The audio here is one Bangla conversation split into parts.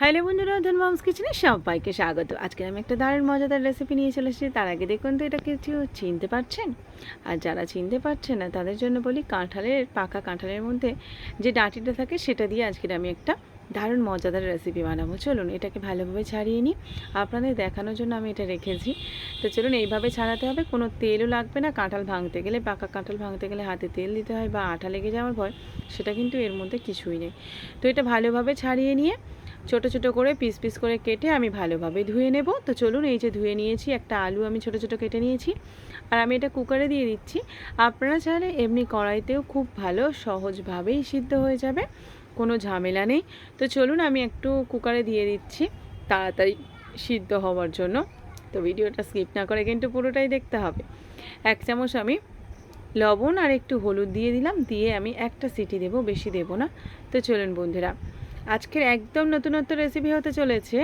হ্যালো বন্ধুরা ধনমামস কিচেনে সবাইকে স্বাগত। আজকে আমি একটা দারুণ মজাদার রেসিপি নিয়ে চলে এসেছি। তার আগে দেখুন তো, এটা কিছু চিনতে পারছেন? আর যারা চিনতে পারছেন না, তাদের জন্য বলি কাঁঠালের, পাকা কাঁঠালের মধ্যে যে ডাঁটিটা থাকে, সেটা দিয়ে আজকের আমি একটা দারুণ মজাদার রেসিপি বানাবো। চলুন, এটাকে ভালোভাবে ছাড়িয়ে নিই। আপনাদের দেখানোর জন্য আমি এটা রেখেছি। তো চলুন, এইভাবে ছাড়াতে হবে। কোনো তেলও লাগবে না। কাঁঠাল ভাঙতে গেলে, পাকা কাঁঠাল ভাঙতে গেলে হাতে তেল দিতে হয় বা আঠা লেগে যাওয়ার ভয় সেটা কিন্তু এর মধ্যে কিছুই নেই। তো এটা ভালোভাবে ছাড়িয়ে নিয়ে ছোট ছোট করে পিস পিস করে কেটে আমি ভালোভাবে ধুয়ে নেব। তো চলুন এই যে ধুয়ে নিয়েছি, একটা আলু আমি ছোট ছোট কেটে নিয়েছি। আর আমি এটা কুকারে দিয়ে দিচ্ছি। আপনারা চাইলে এমনি কড়াইতেও খুব ভালো সহজভাবেই সিদ্ধ হয়ে যাবে, কোনো ঝামেলা নেই। তো চলুন আমি একটু কুকারে দিয়ে দিচ্ছি, তাড়াতাড়ি সিদ্ধ হওয়ার জন্য। তো ভিডিওটা স্কিপ না করে কিন্তু পুরোটাই দেখতে হবে। এক চামচ আমি লবণ আর একটু হলুদ দিয়ে দিলাম, দিয়ে আমি একটা সিটি দেব, বেশি দেব না। তো চলুন বন্ধুরা আজকের একদম নতুনত্ব রেসিপি হতে চলেছে।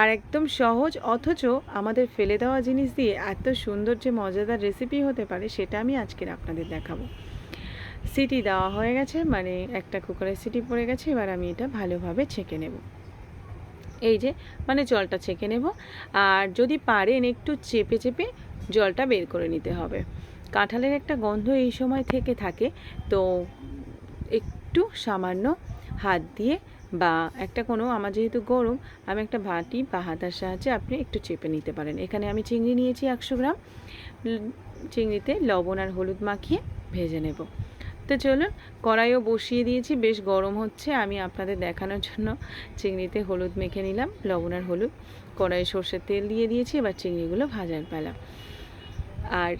আর একদম সহজ, অথচ আমাদের ফেলে দেওয়া জিনিস দিয়ে এত সুন্দর যে মজাদার রেসিপি হতে পারে, সেটা আমি আজকের আপনাদের দেখাবো। সিটি দেওয়া হয়ে গেছে মানে একটা কুকারের সিটি পড়ে গেছে, এবার আমি এটা ভালোভাবে ছেঁকে নেব। এই যে মানে জলটা ছেঁকে নেব। আর যদি পারেন একটু চেপে চেপে জলটা বের করে নিতে হবে। কাঁঠালের একটা গন্ধ এই সময় থেকে থাকে, তো একটু সামান্য হাত দিয়ে বা একটা কোনো, আমার যেহেতু গরম, আমি একটা বাটি বা হাতার সাহায্যে আপনি একটু চেপে নিতে পারেন। এখানে আমি চিংড়ি নিয়েছি একশো গ্রাম। চিংড়িতে লবণ আর হলুদ মাখিয়ে ভেজে নেব। তো চলুন, কড়াইও বসিয়ে দিয়েছি, বেশ গরম হচ্ছে। আমি আপনাদের দেখানোর জন্য চিংড়িতে হলুদ মেখে নিলাম, লবণ আর হলুদ। কড়াইয়ে সর্ষের তেল দিয়ে দিয়েছি, এবার চিংড়িগুলো ভাজার পালা। আর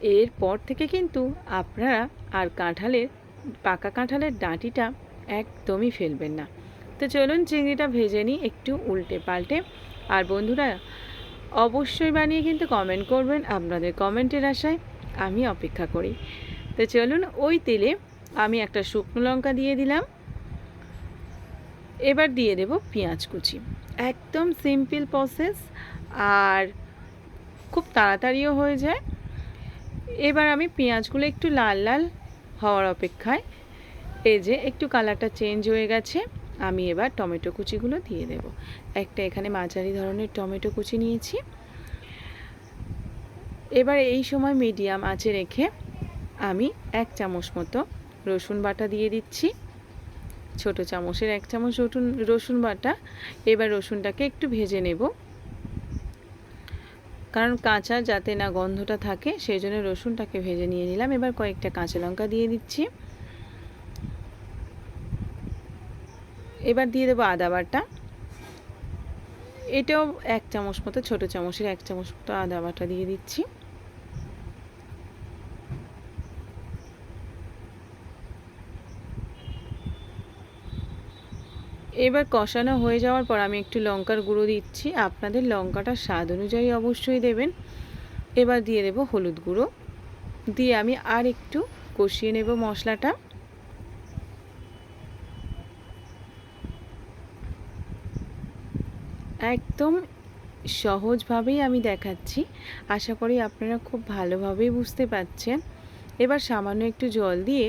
এরপর থেকে কিন্তু আপনারা আর কাঁঠালের, পাকা কাঁঠালের ডাঁটিটা একদমই ফেলবেন না। তো চলুন চিংড়িটা ভেজে নিই একটু উল্টে পাল্টে। আর বন্ধুরা, অবশ্যই বানিয়ে কিন্তু কমেন্ট করবেন আপনাদের কমেন্টের আশায় আমি অপেক্ষা করি। তো চলুন ওই তেলে আমি একটা শুকনো লঙ্কা দিয়ে দিলাম। এবার দিয়ে দেব পেঁয়াজ কুচি। একদম সিম্পল প্রসেস আর খুব তাড়াতাড়িও হয়ে যায়। এবার আমি পেঁয়াজগুলো একটু লাল লাল হওয়ার অপেক্ষায়, এই যে একটু কালারটা চেঞ্জ হয়ে গেছে। আমি এবার টমেটো কুচিগুলো দিয়ে দেব। একটা এখানে মাঝারি ধরনের টমেটো কুচি নিয়েছি। এবার এই সময় মিডিয়াম আঁচে রেখে আমি এক চামচ মতো রসুন বাটা দিয়ে দিচ্ছি। ছোট চামচের এক চামচ রসুন রসুন বাটা। এবার রসুনটাকে একটু ভেজে নেব। কারণ কাঁচা যাতে না গন্ধটা থাকে, সেই জন্য রসুনটাকে ভেজে নিয়ে নিলাম। এবার কয়েকটা কাঁচা লঙ্কা দিয়ে দিচ্ছি। এবার দিয়ে দেবো আদা বাটা। এটাও এক চামচ মতো, ছোটো চামচের এক চামচ মতো আদা বাটা দিয়ে দিচ্ছি। এবার কষানো হয়ে যাওয়ার পর আমি একটু লঙ্কার গুঁড়ো দিচ্ছি। আপনাদের লঙ্কাটা স্বাদ অনুযায়ী অবশ্যই দেবেন। এবার দিয়ে দেব হলুদ গুঁড়ো। দিয়ে আমি আর একটু কষিয়ে নেব মশলাটা। একদম সহজভাবেই আমি দেখাচ্ছি। আশা করি আপনারা খুব ভালোভাবেই বুঝতে পারছেন এবার সামান্য একটু জল দিয়ে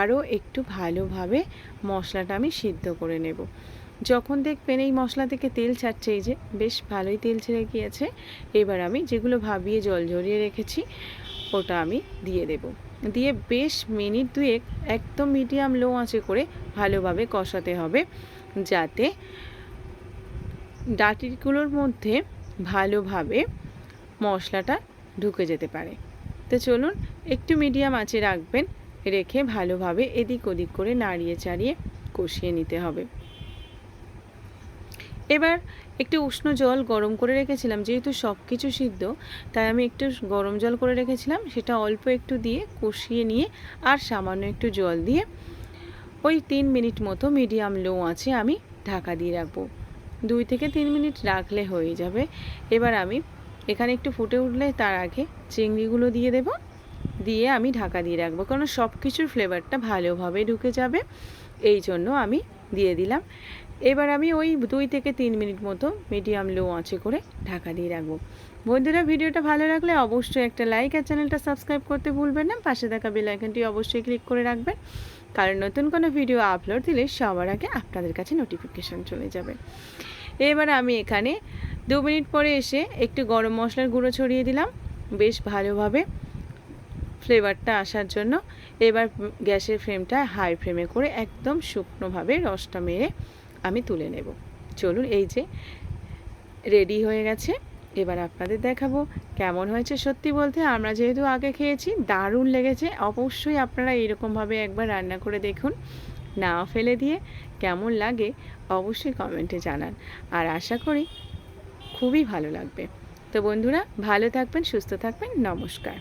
আরও একটু ভালোভাবে মশলাটা আমি সিদ্ধ করে নেব। যখন দেখবেন এই মশলা থেকে তেল ছাড়ছে, এই যে বেশ ভালোই তেল ছেড়ে গিয়েছে, এবার আমি যেগুলো ভাবিয়ে জল ঝরিয়ে রেখেছি, ওটা আমি দিয়ে দেব। দিয়ে বেশ মিনিট দুয়েক একদম মিডিয়াম লো আঁচে করে ভালোভাবে কষাতে হবে, যাতে ডাটিগুলোর মধ্যে ভালোভাবে মশলাটা ঢুকে যেতে পারে। তো চলুন একটু মিডিয়াম আঁচে রাখবেন, রেখে ভালোভাবে এদিক ওদিক করে নাড়িয়ে চাড়িয়ে কষিয়ে নিতে হবে। এবার একটু উষ্ণ জল গরম করে রেখেছিলাম, যেহেতু সব কিছু সিদ্ধ, তাই আমি একটু গরম জল করে রেখেছিলাম, সেটা অল্প একটু দিয়ে কষিয়ে নিয়ে আর সামান্য একটু জল দিয়ে ওই তিন মিনিট মতো মিডিয়াম লো আছে আমি ঢাকা দিয়ে রাখব। দুই থেকে তিন মিনিট রাখলে হয়ে যাবে। এবার আমি এখানে একটু ফুটে উঠলে তার আগে চিংড়িগুলো দিয়ে দেব। দিয়ে আমি ঢাকা দিয়ে রাখব কারণ সব কিছুর ফ্লেভারটা ভালোভাবে ঢুকে যাবে। এই জন্য আমি দিয়ে দিলাম। এবার আমি ওই দুই থেকে তিন মিনিট মতো মিডিয়াম লো আঁচে করে ঢাকা দিয়ে রাখব। বন্ধুরা, ভিডিওটা ভালো লাগলে অবশ্যই একটা লাইক আর চ্যানেলটা সাবস্ক্রাইব করতে ভুলবেন না। পাশে থাকা বেল অবশ্যই ক্লিক করে রাখবেন। কারণ নতুন কোনো ভিডিও আপলোড দিলে সবার আগে আপনাদের কাছে নোটিফিকেশান চলে যাবে। এবার আমি এখানে দু মিনিট পরে এসে একটু গরম মশলার গুঁড়ো ছড়িয়ে দিলাম। বেশ ভালোভাবে ফ্লেভারটা আসার জন্য এবার গ্যাসের ফ্লেমটা হাই ফ্লেমে করে একদম শুকনোভাবে রসটা মেরে আমি তুলে নেব। চলুন এই যে রেডি হয়ে গেছে। এবার আপনাদের দেখাবো কেমন হয়েছে সত্যি বলতে। আমরা যেহেতু আগে খেয়েছি, দারুণ লেগেছে। অবশ্যই আপনারা এরকমভাবে একবার রান্না করে দেখুন, না ফেলে দিয়ে কেমন লাগে অবশ্যই কমেন্টে জানান। আর আশা করি খুবই ভালো লাগবে। তো বন্ধুরা, ভালো থাকবেন, সুস্থ থাকবেন, নমস্কার।